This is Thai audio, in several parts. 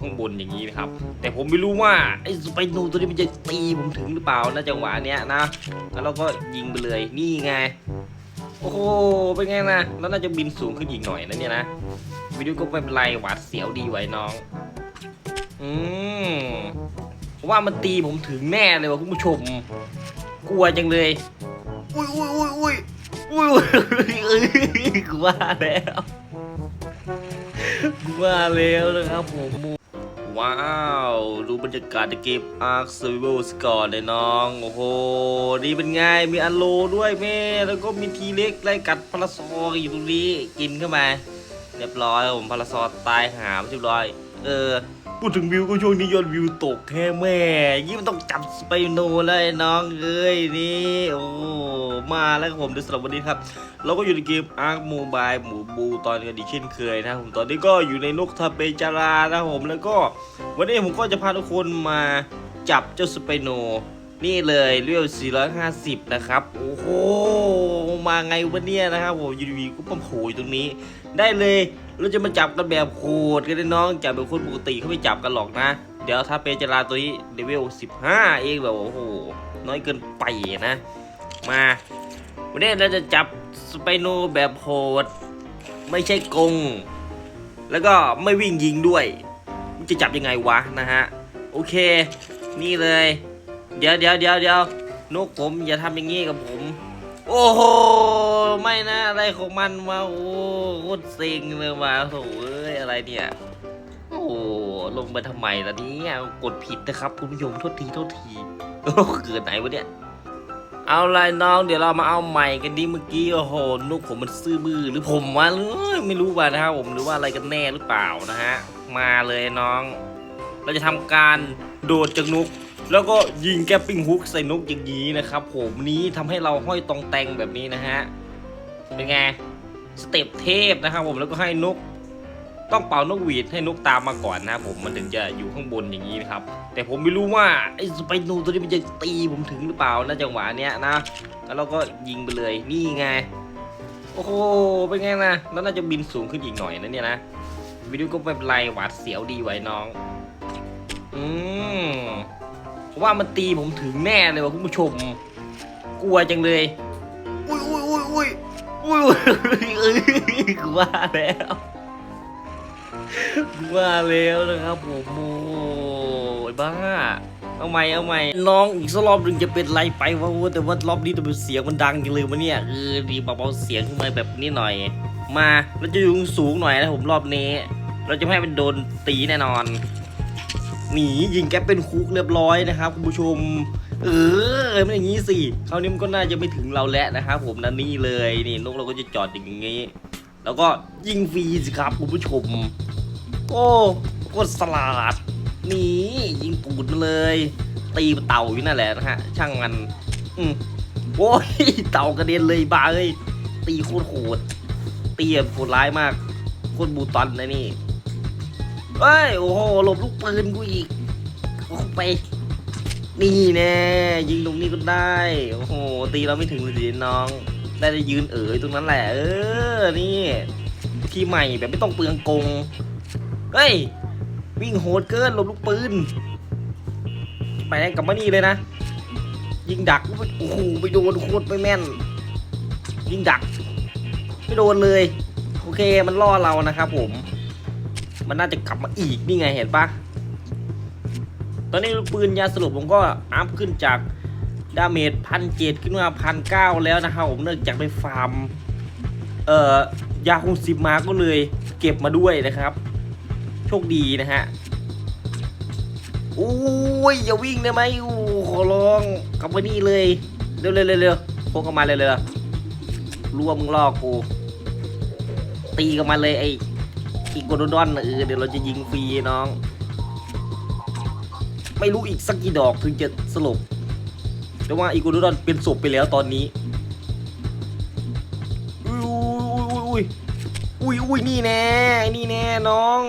ข้างบนอย่างนี้นะครับ แต่ผมไม่รู้ว่าไอ้สไปโนตัวนี้มันจะตีผมถึงหรือเปล่านะจังหวะเนี้ยนะแล้วเราก็ยิงไปเลยนี่ไงโอ้โหเป็นไงนะแล้วน่าจะบินสูงขึ้นอีกหน่อยนะเนี่ยนะวิดีโอก็ไม่เป็นไรหวาดเสียวดีไว้น้องอืมผมว่ามันตีผมถึงแน่เลยว่ะคุณผู้ชม กลัวจังเลยอุ้ยอุ้ยอุ้ยอุ้ยอุ้ยอุ้ยกูว่าแล้วกูว่าแล้วนะครับผม ว้าวดูบรรยากาศในเกม Ark Survival Score เลยน้อง โอ้โห นี่เป็นไง มีอันโลด้วยแม่ แล้วก็มีทีเล็กไล่กัดพาราซออยู่ตรงนี้ กินเข้ามา เรียบร้อยผมพาราซอตายหามเรียบร้อย เออ พูดถึงวิวก็ช่วงนี้ยอดวิวตกแท้แม่ยี่มันต้องจับสไปโนเลยน้องเอ้ยนี่โอ้มาแล้วครับผมเดี๋ยวสำหรับวันนี้ครับ เราก็อยู่ในเกม Ark Mobile หมูบูตอนกันดีเช่นเคยนะครับผมตอนนี้ก็อยู่ในนกทาเปจารานะครับผมแล้วก็วันนี้ผมก็จะพาทุกคนมาจับเจ้าสไปโน นี่เลยเรียว450 นะครับ โอ้โห มาไงวะเนี่ยนะครับผมยูดีก็ปั๊มโผล่ตรงนี้ ได้เลย เราจะมาจับกันแบบโคตรกันเลยน้องจับแบบคนปกติเขาไม่จับกันหรอกนะ เดี๋ยวถ้าเปจราตัวนี้เลเวล15เองแบบโอ้โหน้อยเกินไปนะ มาวันนี้เราจะจับสไปโนแบบโหด ไม่ใช่กง แล้วก็ไม่วิ่งยิงด้วยมันจะจับยังไงวะนะฮะโอเค นี่เลย เดี๋ยวเดี๋ยวเดี๋ยวเดี๋ยวนกผมอย่าทำอย่างงี้กับผม โอ้โห ไม่นะอะไรของมันมาโอ้โคตรซ็งเลยมาโถ่เอ้ยอะไรเนี่ย โอ้โหลงมาทำไมล่ะเนี่ยกดผิดนะครับคุณผู้ชมโทษทีโทษทีโอ้เกิดไหนวะเนี่ย เอาไรน้องเดี๋ยวเรามาเอาใหม่กันดิเมื่อกี้โอ้โหนุกผมมันซื่อบื้อหรือผมวะไม่รู้ว่านะครับผมหรือว่าอะไรกันแน่หรือเปล่านะฮะ มาเลยน้อง เราจะทำการโดดจากนุก แล้วก็ยิงแกปปิ้งฮุกใส่นกอย่างนี้นะครับผมนี้ทำให้เราห้อยตองแตงแบบนี้นะฮะ เป็นไง สเต็ปเทพนะครับผมแล้วก็ให้นก ต้องเป่านกหวีดให้นกตามมาก่อนนะครับผมมันถึงจะอยู่ข้างบนอย่างนี้นะครับ แต่ผมไม่รู้ว่าไอ้สไปโนตัวนี้มันจะตีผมถึงหรือเปล่านะจังหวะเนี้ยนะแล้วเราก็ยิงไปเลยนี่ไงโอ้โหเป็นไงนะแล้วน่าจะบินสูงขึ้นอีกหน่อยนะเนี่ยนะวิดีโอก็ไม่เป็นไรหวาดเสียวดีไว้น้อง อืม ว่ามันตีผมถึงแน่เลยว่ะคุณผู้ชม กลัวจังเลย อุ้ยอุ้ยอุ้ยอุ้ยอุ้ยอุ้ยกูว่าแล้วกูว่าแล้วนะครับผมโอ้ยบ้าเอาใหม่เอาใหม่น้องอีกสักรอบหนึ่งจะเป็นไรไปวะโอ้แต่ว่ารอบนี้แต่เป็นเสียงมันดังจังเลยวะเนี่ยเออดีเบาๆเสียงขึ้นมาแบบนี้หน่อย มาเราจะอยู่สูงหน่อยนะผมรอบนี้ เราจะไม่ให้เป็นโดนตีแน่นอน หนียิงแก๊ปเป็นคุกเรียบร้อยนะครับคุณผู้ชม เออไม่อย่างนี้สิคราวนี้มันก็น่าจะไม่ถึงเราแล้วนะครับผมนั่นนี่เลยนี่นกเราก็จะจอดอย่างนี้ แล้วก็ยิงฟรีสิครับคุณผู้ชม โอ้โคตรสลัดนี่ยิงปูดมาเลย ตีเต่าอยู่นั่นแหละนะฮะช่างมันอืมโอ้ยเต่ากระเด็นเลยบ้าเอ้ยตีโคตรโหดตีแบบโหดร้ายมากโคตรบูตอนนะนี่ เฮ้ย โอ้โห หลบลูกปืนกูอีกเข้าไป นี่แน่ ยิงตรงนี้ก็ได้ โอ้โห ตีเราไม่ถึงเลยน้อง ได้แต่ยืนเอ๋ยตรงนั้นแหละ เออ นี่ ที่ใหม่แบบไม่ต้องเปลืองกง เฮ้ย วิ่งโหดเกินหลบลูกปืน ไปกับมานี่เลยนะ ยิงดัก โอ้โห ไปโดนโคตรไปแม่น ยิงดัก ไม่โดนเลย โอเค มันล่อเรานะครับผม มันน่าจะกลับมาอีกนี่ไงเห็นปะตอนนี้ปืนยาสลบผมก็อัพขึ้นจากดาเมจพันเจ็ดขึ้นมาพันเก้าแล้วนะครับผมเนื่องจากไปฟาร์มเอ่อยาคงสิบมาก็เลยเก็บมาด้วยนะครับ โชคดีนะฮะโอ้ยอย่าวิ่งได้ไหมอู้ขอร้องกลับมานี่เลยเร็วเร็วเร็วเร็วพกกันมาเลยเลยรัวมึงลอกกูตีกันมาเลยไอ้ อีกโกโดดอนเออเดี๋ยวเราจะยิงฟรีน้อง ไม่รู้อีกสักกี่ดอกถึงจะสลบแต่ว่าอีกโกโดดอนเป็นศพไปแล้วตอนนี้อุ้ยอุ้ยอุ้ยอุ้ยอุ้ยนี่แน่นี่แน่น้อง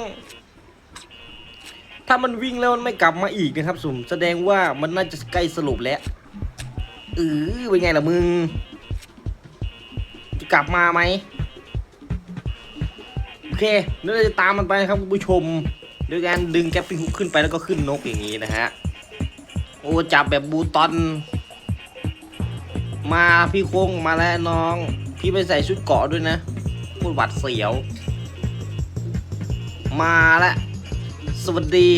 ถ้ามันวิ่งแล้วมันไม่กลับมาอีกนะครับสุ่มแสดงว่ามันน่าจะใกล้สลบแล้วเออเป็นไงล่ะมึง จะกลับมาไหม เคเดี๋ยวเราจะตามมันไปนะครับคุณผู้ชมด้วยการดึงแกปปิ้งฮุกขึ้นไปแล้วก็ขึ้นนกอย่างนี้นะฮะ โอ้จับแบบบูตอนมาพี่โค้งมาแล้วน้อง พี่ไปใส่ชุดเกาะด้วยนะพูดหวัดเสียว มาแล้วสวัสดี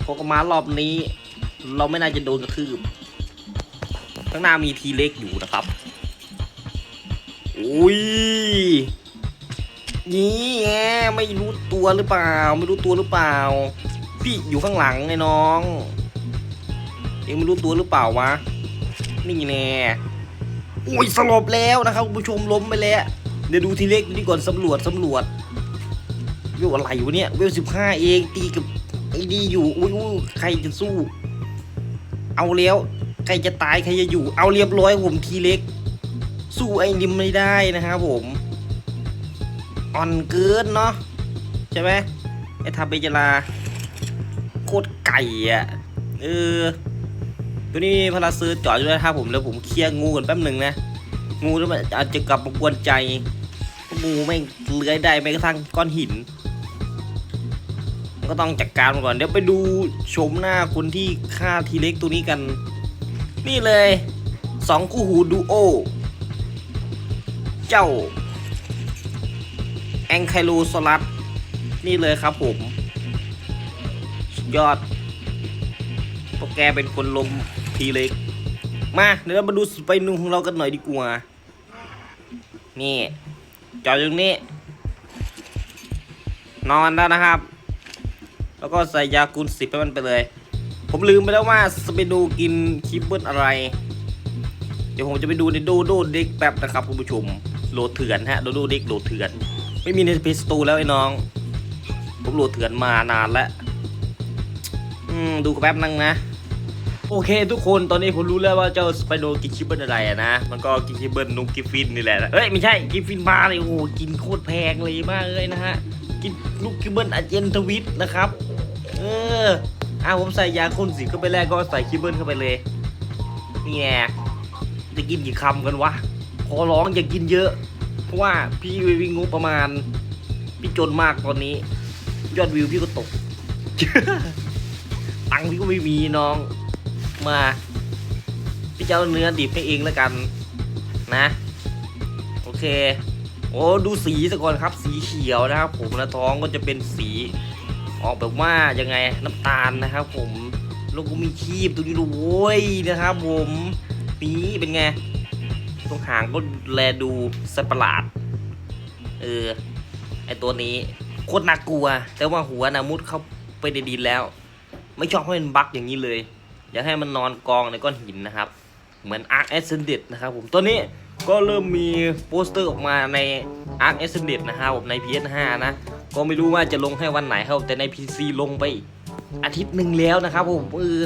โคกมารอบนี้ เราไม่น่าจะโดนกระทืบข้างหน้ามีทีเล็กอยู่นะครับอุ้ย นี่แงไม่รู้ตัวหรือเปล่า ไม่รู้ตัวหรือเปล่า พี่อยู่ข้างหลังไงน้อง เองไม่รู้ตัวหรือเปล่าวะ นี่แน่อุ้ยสลบแล้วนะครับคุณผู้ชมล้มไปแล้ว เดี๋ยวดูทีเล็กนี่ก่อนสำรวจสำรวจเวลอะไรวะเนี่ยเวลสิบห้าเองตีกับไอ้ดีอยู่อุ้ยใครจะสู้ เอาแล้วใครจะตายใครจะอยู่ เอาเรียบร้อยผมทีเล็ก สู้ไอ้นิมไม่ได้นะครับผม อ่อนเกินเนาะใช่ไหมไอ้ทาเบจลาโคตรไก่อะเออตัวนี้พลาซื้อจอดอยู่นะครับผมแล้วผมเคลียร์งูกันแป๊บหนึ่งนะงูแล้วมันอาจจะกลับมากวนใจงูไม่เลื้อยได้แม้กระทั่งก้อนหิน ก็ต้องจัดการมันก่อนเดี๋ยวไปดูชมหน้าคนที่ฆ่าทีเล็กตัวนี้กัน นี่เลยสองคู่หูดูโอ เจ้า แองไคลูสลัดนี่เลยครับผม สุดยอดพวกแกเป็นคนลมทีเล็ก มา เดี๋ยวเรามาดูสไปนูของเรากันหน่อยดีกว่า นี่ จอดอยู่ตรงนี้ นอนแล้วนะครับ แล้วก็ใส่ยาคูณสิบให้มันไปเลย ผมลืมไปแล้วว่าสไปนูกินคิปเปิลอะไร เดี๋ยวผมจะไปดูในโดโดเด็กแป๊บนะครับคุณผู้ชมโหลดเถื่อนฮะโดโดเด็กโหลดเถื่อน ไม่มีในเพสตูแล้วไอ้น้องผมโหลดเถื่อนมานานแล้ว อืม ดูแป๊บนึงนะ โอเค ทุกคนตอนนี้ผมรู้แล้วว่าเจ้าสไปโนกินชิเบิลอะไรนะ มันก็กินชิเบิลนุกกิฟฟินนี่แหละเอ้ย ไม่ใช่กิฟฟินมาเลยโอ้โหกินโคตรแพงเลยมากเลยนะฮะ กินลูกกิฟเบิลอาเจนทวิตนะครับ เอออ่าผมใส่ยาคนสิเข้าไปแรกก็ใส่คิเบิลเข้าไปเลยนี่ไงจะกินกี่คำกันวะขอร้องอย่ากินเยอะ เพราะว่าพี่วิ่งงบประมาณ พี่จนมากตอนนี้ ยอดวิวพี่ก็ตก ตังค์พี่ก็ไม่มีน้อง มา พี่เจะเอาเนื้อดิบให้เองแล้วกันนะ โอเค โอ้ดูสีซะก่อนครับ สีเขียวนะครับ ผมและท้องก็จะเป็นสีออกแบบว่ายังไงน้ำตาลนะครับ ผมแล้วก็มีคีบตรงนี้ด้วยโว้ยนะครับ ผมนี้เป็นไง ตรงหางก็แลดูสัตว์ประหลาดเออ ไอตัวนี้โคตรน่ากลัว แต่ว่าหัวนะมุดเข้าไปในดินแล้ว ไม่ชอบให้มันบักอย่างนี้เลย อยากให้มันนอนกองในก้อนหินนะครับ เหมือน Ark Ascended นะครับผมตัวนี้ก็เริ่มมีโปสเตอร์ออกมาใน Ark Ascended นะครับผมใน PS5 นะ ก็ไม่รู้ว่าจะลงให้วันไหนครับ แต่ใน PC ลงไปอาทิตย์หนึ่งแล้วนะครับผมเออ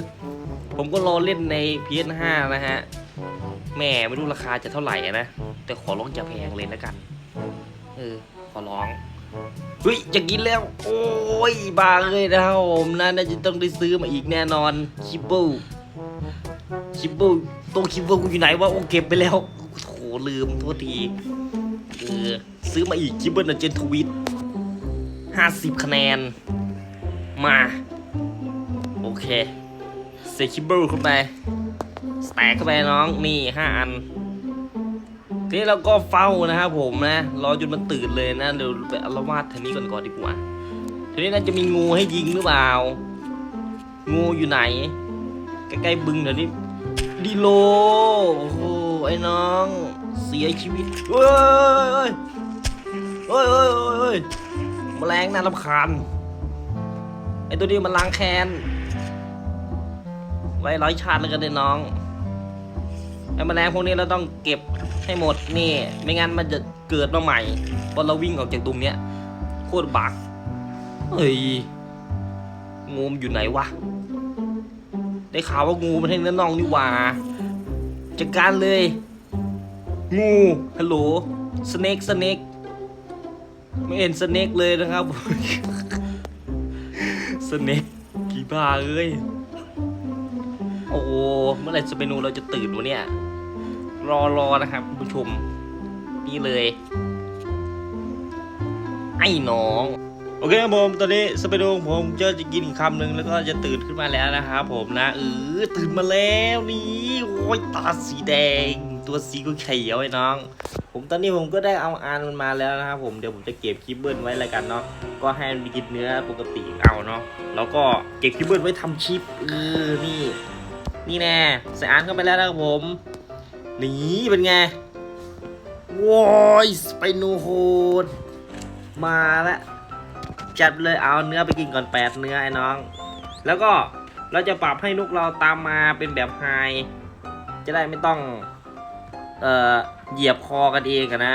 ผมก็รอเล่นใน PS5 นะฮะ แม่ไม่รู้ราคาจะเท่าไหร่นะ แต่ขอร้องอย่าแพงเลยแล้วกัน เออ ขอร้อง เฮ้ยจะกินแล้ว โอ้ยบาเลยนะครับผมนะน่าจะต้องได้ซื้อมาอีกแน่นอนคิบเบิลคิบเบิลตัวคิบเบิลกูอยู่ไหนวะโอ้เก็บไปแล้วโถลืมโทษทีเออซื้อมาอีกคิบเบิลเจนทวิตห้าสิบคะแนน มา โอเคเซคิบเบิลเข้าไป แต็กเข้าไปน้องนี่ห้าอันทีนี้เราก็เฝ้านะครับผมนะรอจนมันตื่นเลยนะเดี๋ยวไปอารวาสแถวนี้ก่อนก่อนดีกว่าทีนี้น่าจะมีงูให้ยิงหรือเปล่า งูอยู่ไหน ใกล้ๆบึงเดี๋ยวนี้ดีโลโอ้โหไอ้น้อง เสียชีวิตเฮ้ยเฮ้ยเฮ้ยเฮ้ยเฮ้ยแมลงน่ารำคาญไอ้ตัวนี้มันล้างแค้นไว้ร้อยชาติแล้วกันเลยน้อง ไอ้แมลงพวกนี้เราต้องเก็บให้หมดนี่ ไม่งั้นมันจะเกิดมาใหม่พอเราวิ่งออกจากตรงเนี้ยโคตรบักเฮ้ยงูมอยู่ไหนวะได้ข่าวว่างูมันให้เนื้อน่องนี่หว่าจัดการเลย งูฮัลโหลสเน็กสเน็กไม่เห็นสเน็กเลยนะครับสเน็กกี่บ้าเอ้ยโอ้โหเมื่อไหร่สเปนูเราจะตื่นวะเนี่ย รอรอนะครับคุณผู้ชม นี่เลย ไอ้น้อง โอเคครับผมตอนนี้สไปโดของผมจะจะกินอีกคำหนึ่งแล้วก็จะตื่นขึ้นมาแล้วนะครับผมนะเออตื่นมาแล้วนี่โอ้ยตาสีแดง ตัวสีก็เขียวไอ้น้อง ผมตอนนี้ผมก็ได้เอาอานมันมาแล้วนะครับผมเดี๋ยวผมจะเก็บคิปเบิลไว้แล้วกันเนาะก็ให้มันกินเนื้อปกติเอาเนาะแล้วก็เก็บคิปเบิลไว้ทำชิปเออนี่นี่แน่ใส่อานเข้าไปแล้วนะครับผม นี่เป็นไงว้ายสไปโนโฮดมาแล้วจัดเลยเอาเนื้อไปกินก่อนแปดเนื้อไอ้น้อง แล้วก็เราจะปรับให้นุกเราตามมาเป็นแบบไฮจะได้ไม่ต้อง เอ่อ เหยียบคอกันเองอะนะ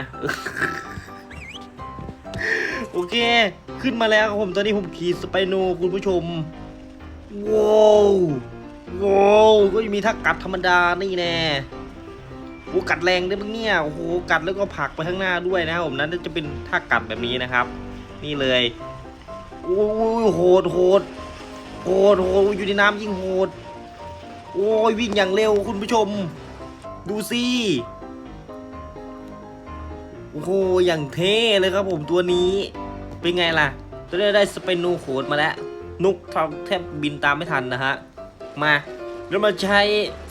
โอเค ขึ้นมาแล้วครับผม ตอนนี้ผมขี่สไปโนคุณผู้ชม ว้าว ว้าว ก็ยังมีทักกัดธรรมดานี่แน่ โอ้กัดแรงด้วยมั้งเนี่ยโอ้โหกัดแล้วก็ผลักไปข้างหน้าด้วยนะครับผมนั้นจะเป็นท่ากัดแบบนี้นะครับ นี่เลยโอ้โหดโหดโหดโหดอยู่ในน้ำยิ่งโหด โอ้ยวิ่งอย่างเร็วคุณผู้ชม ดูสิโอ้โหอย่างเท่เลยครับผมตัวนี้ เป็นไงล่ะตัวนี้ได้สเปนนูโหดมาแล้ว นุกแทบบินตามไม่ทันนะฮะ มาเรามาใช้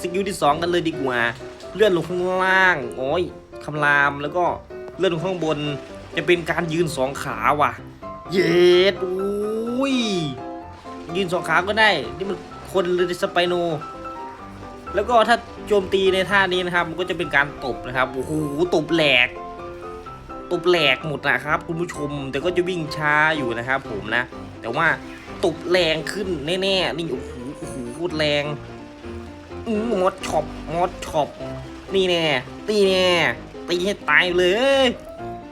สกิลที่ 2 กันเลยดีกว่า เลื่อนลงข้างล่างโอ้ยคำรามแล้วก็เลื่อนลงข้างบน จะเป็นการยืนสองขาว่ะ เย็ดอุ้ยยืนสองขาก็ได้นี่มันคนเลยสไปโน แล้วก็ถ้าโจมตีในท่านี้นะครับ มันก็จะเป็นการตบนะครับโอ้โหตบแหลกตบแหลกหมดนะครับคุณผู้ชม แต่ก็จะวิ่งช้าอยู่นะครับผมนะ แต่ว่าตบแรงขึ้นแน่ๆนี่โอ้โหโอ้โหโคตรแรง อือมดช็อปมดช็อปนี่แน่ตีแน่ตีให้ตายเลย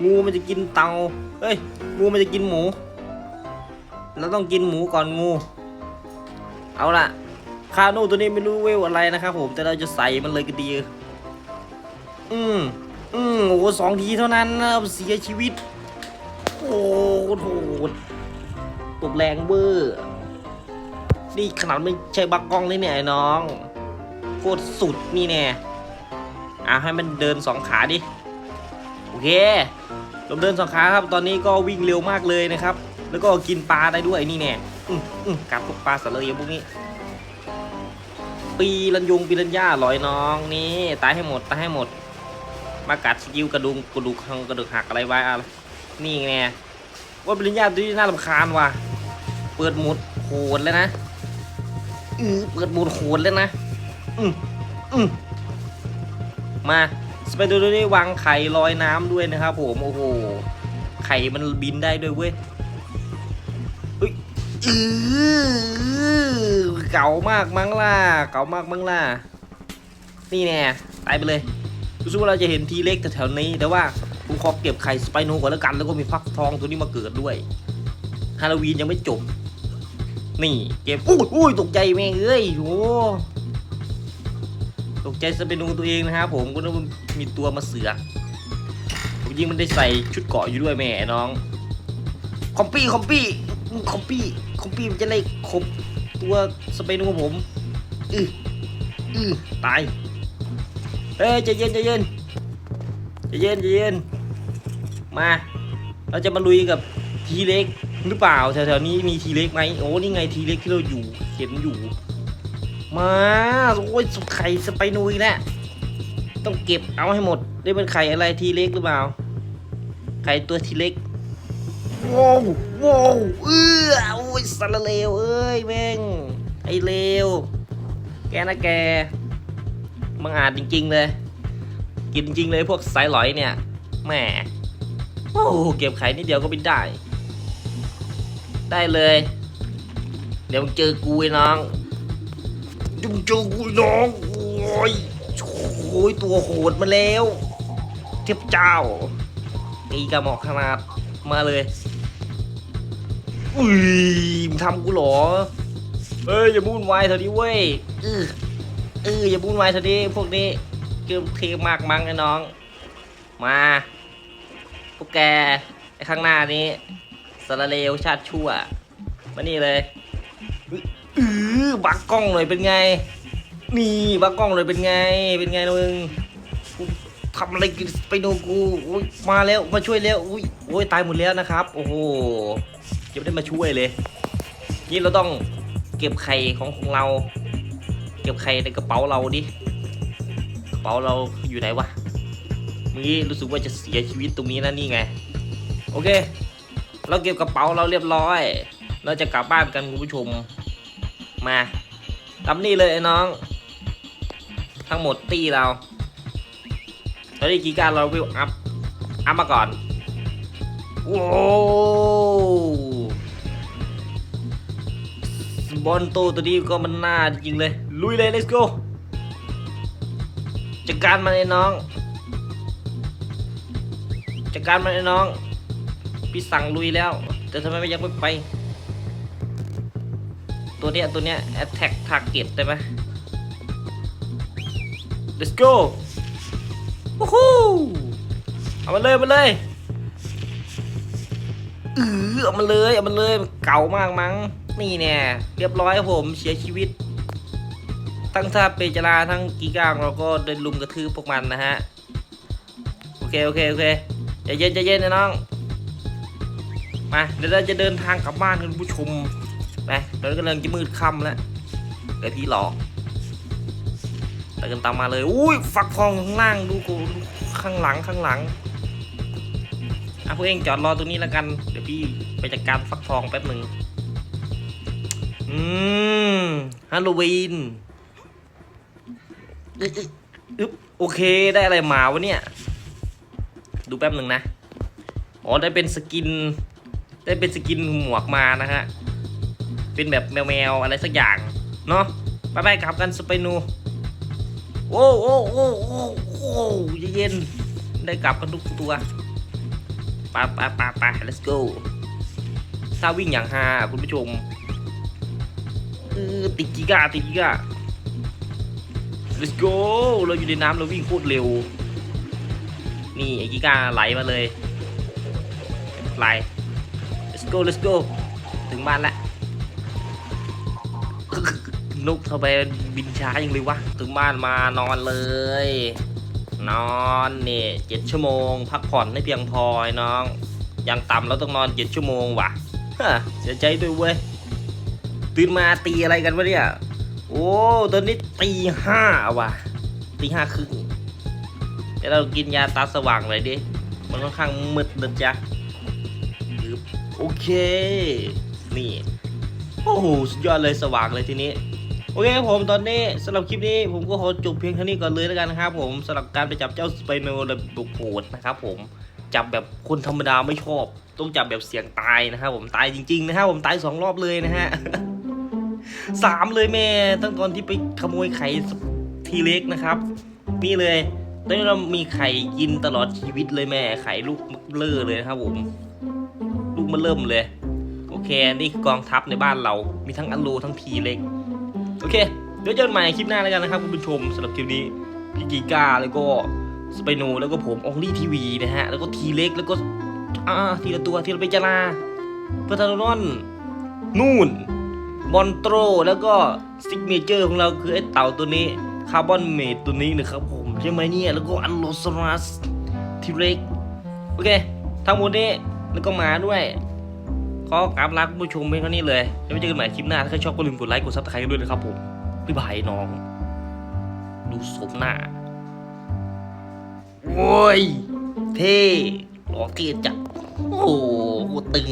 งูมันจะกินเตาเฮ้ย งูมันจะกินหมู เราต้องกินหมูก่อนงู เอาล่ะ คาโน่ตัวนี้ไม่รู้เวลอะไรนะครับผม แต่เราจะใส่มันเลยก็ดี อืมอืมโอ้สองทีเท่านั้นนะเสียชีวิต โอ้โหตบแรงเบอร์นี่ขนาดไม่ใช่บักกล้องเลยเนี่ยไอ้น้อง ตรสุดนี่แน่อะให้มันเดินสองขาดิ โอเคลมเดินสองขาครับ ตอนนี้ก็วิ่งเร็วมากเลยนะครับ แล้วก็กินปลาได้ด้วยนี่แน่กัดพวกปลาสารเลวพวกนี้ ปีรันยงปีรัญญาลอยน้องนี่ตายให้หมดตายให้หมด มากัดสกิลกระดุมกระดูกหังกระดูกหักอะไรไว้อะไรนี่ไงว่าปีรัญญาตัวนี้น่ารำคาญว่ะเปิดหมดโหดแล้วนะอือเปิดหมดโหดแล้วนะ อืมอืมมาสไปเดอร์ได้วางไข่ลอยน้ำด้วยนะครับผมโอ้โหไข่มันบินได้ด้วยเว้ยเฮ้ยอือเก่ามากมั้งล่ะเก่ามากมั้งล่ะนี่แน่ตายไปเลยรู้สึกว่าเราจะเห็นทีเล็กแถวๆนี้ แต่ว่าผมขอเก็บไข่สไปโนก่อนแล้วกัน แล้วก็มีฟักทองตัวนี้มาเกิดด้วยฮาโลวีนยังไม่จบ นี่เก็บอุ้ยอุ้ยตกใจแม่งเอ้ยโห ตกใจสเปนูตัวเองนะครับผมก็ต้องมีตัวมาเสือกยิงมันได้ใส่ชุดเกาะอยู่ด้วยแม่น้องคอมปี้คอมปี้คอมปี้คอมปี้มันจะไล่ขบตัวสเปนูของผมอืออือตายเอ้ยใจเย็นใจเย็นใจเย็นใจเย็นมา เราจะมาลุยกับทีเล็กหรือเปล่าแถวๆนี้มีทีเล็กไหมโอ้นี่ไงทีเล็กที่เราอยู่เห็นอยู่ มาโอ้ยไข่สไปนูอีกแล้ว ต้องเก็บเอาให้หมด ได้เป็นไข่อะไรทีเล็กหรือเปล่า ไข่ตัวทีเล็กว้าวว้าวเออโอ้ยสารเลวเอ้ยแม่งไอเลวแกนะแกมังอาจจริง ๆ เลย กินจริงเลยพวกสายหลอยเนี่ยแหมโอ้เก็บไข่นิดเดียวก็ไม่ได้ ได้เลย เดี๋ยวมึงเจอกูไอ้น้อง จุงจูกูน้องโอ้ยโอ้ยตัวโหดมาแล้ว เทพเจ้าตีกระหมอกขนาดมาเลยอุ้ยมึงทำกูเหรอเอ้ยอย่าบุ่นวายเถอะดิเว้ยเออเอออย่าบุ่นวายเถอะดิพวกนี้เกมเทมากมั้งไอ้น้อง มาพวกแกไอ้ข้างหน้านี้สารเลวชาติชั่วมานี่เลย อือบักกล้องหน่อยเป็นไง นี่บักกล้องหน่อยเป็นไง เป็นไงมึงกูทำอะไรกินไปดูกูอุ๊ยมาแล้วมาช่วยแล้วอุ้ยโอ้ยตายหมดแล้วนะครับ โอ้โหยังไม่ได้มาช่วยเลยนี่เราต้องเก็บไข่ของของเรา เก็บไข่ในกระเป๋าเราดิกระเป๋าเราอยู่ไหนวะเมื่อกี้รู้สึกว่าจะเสียชีวิตตรงนี้นะนี่ไง โอเค เราเก็บกระเป๋าเราเรียบร้อย เราจะกลับบ้านกันคุณผู้ชม มาตามนี่เลยไอ้น้อง ทั้งหมดตีเราตอนนี้กีการเราวิวอัพ อัพมาก่อนโว้บอลโตตัวนี้ก็มันน่าจริงเลย ลุยเลย let's go จัดการมันไอ้น้อง จัดการมันไอ้น้อง พี่สั่งลุยแล้ว แต่ทำไมไม่ยังไม่ไป ตัวเนี้ยตัวเนี้ย attack target ได้ไหม let's go วู้ฮู้เอามาเลยเอามาเลยเออเอามาเลยเอามาเลยมันเก่ามากมั้ง นี่แน่เรียบร้อยครับผมเสียชีวิตทั้งท่าเปจราทั้งกีก้างเราก็เดินลุมกระทืบพวกมันนะฮะ โอเคโอเคโอเคใจเย็นใจเย็นนะน้อง มาเดี๋ยวเราจะเดินทางกลับบ้านกันคุณผู้ชม ไปเรากำลังจะมืดค่ำแล้วเดี๋ยวพี่หลอกไปกันตามมาเลย อุ้ยฟักทองข้างล่างดูกูข้างหลังข้างหลังอะพวกเองจอดรอตรงนี้แล้วกัน เดี๋ยวพี่ไปจัดการฟักทองแป๊บหนึ่งอืมฮาโลวีนอึ๊บโอเคได้อะไรมาวะเนี่ย ดูแป๊บหนึ่งนะ อ๋อได้เป็นสกิน ได้เป็นสกินหมวกมานะฮะ เป็นแบบแมวๆอะไรสักอย่างเนาะไปไปกลับกันสไปนูโอ้โอ้โอ้โอ้โอ้เย็นๆได้กลับกันทุกตัวปไปไปไป let's go ถ้าวิ่งอย่างฮาคุณผู้ชมติดกิกาติดกิกา let's go เราอยู่ในน้ำเราวิ่งโคตรเร็ว นี่ไอ้กิกาไหลมาเลยไหล let's go let's go ถึงบ้านแล้ว นุกทำไมบินช้าอย่างเลยวะถึงบ้านมานอนเลย นอนเนี่ยเจ็ดชั่วโมง พักผ่อนให้เพียงพอน้องอย่างต่ำเราต้องนอนเจ็ดชั่วโมงว่ะฮะเสียใจด้วยเว้ยตื่นมาตีอะไรกันวะเนี่ยโอ้ตอนนี้ตีห้าว่ะตีห้าครึ่งเดี๋ยวเรากินยาตาสว่างเลยดิมันค่อนข้างมืดนะจ๊ะโอเค นี่ โอ้โห สุดยอดเลยสว่างเลยทีนี้ โอเคครับผมตอนนี้สำหรับคลิปนี้ผมก็ขอจบเพียงเท่านี้ก่อนเลยแล้วกันนะครับผมสำหรับการไปจับเจ้าสไปโนแบบบุกโหดนะครับผมจับแบบคนธรรมดาไม่ชอบ ต้องจับแบบเสียงตายนะครับผมตายจริงๆนะครับผมตายสองรอบเลยนะฮะสามเลยแม่ตั้งตอนที่ไปขโมยไข่ทีเล็กนะครับนี่เลยตอนนี้เรามีไข่กินตลอดชีวิตเลยแม่ไข่ลูกเลอเลยนะครับผมลูกมันเริ่มเลย โอเค นี่คือกองทัพในบ้านเรา มีทั้งอัลโลทั้งทีเล็ก โอเค เดี๋ยวเจอกันใหม่คลิปหน้าแล้วกันนะครับคุณผู้ชมสำหรับคลิปนี้พี่กีก้าแล้วก็สไปโนแล้วก็ผมอองลี่ทีวีนะฮะแล้วก็ทีเล็กแล้วก็อ่าทีละตัวทีละเปจาราเปอร์ตานอนนู่นมอนโตรแล้วก็ซิกเนเจอร์ของเราคือไอ้เต่าตัวนี้คาร์บอนเมดตัวนี้นะครับผมใช่ไหมเนี่ยแล้วก็อันโลซอรัสทีเล็กโอเคทั้งหมดนี้แล้วก็มาด้วย ก็กราบลาคุณผู้ชมเพียงเท่านี้เลยแล้วไปเจอกันใหม่คลิปหน้า ถ้าใครชอบก็ลืมกดไลค์กดซับสไครต์กันด้วยนะครับผมพี่บายน้อง ดูสมหน้าโว้ย เท่หล่อเท่จัดโอ้โหตึง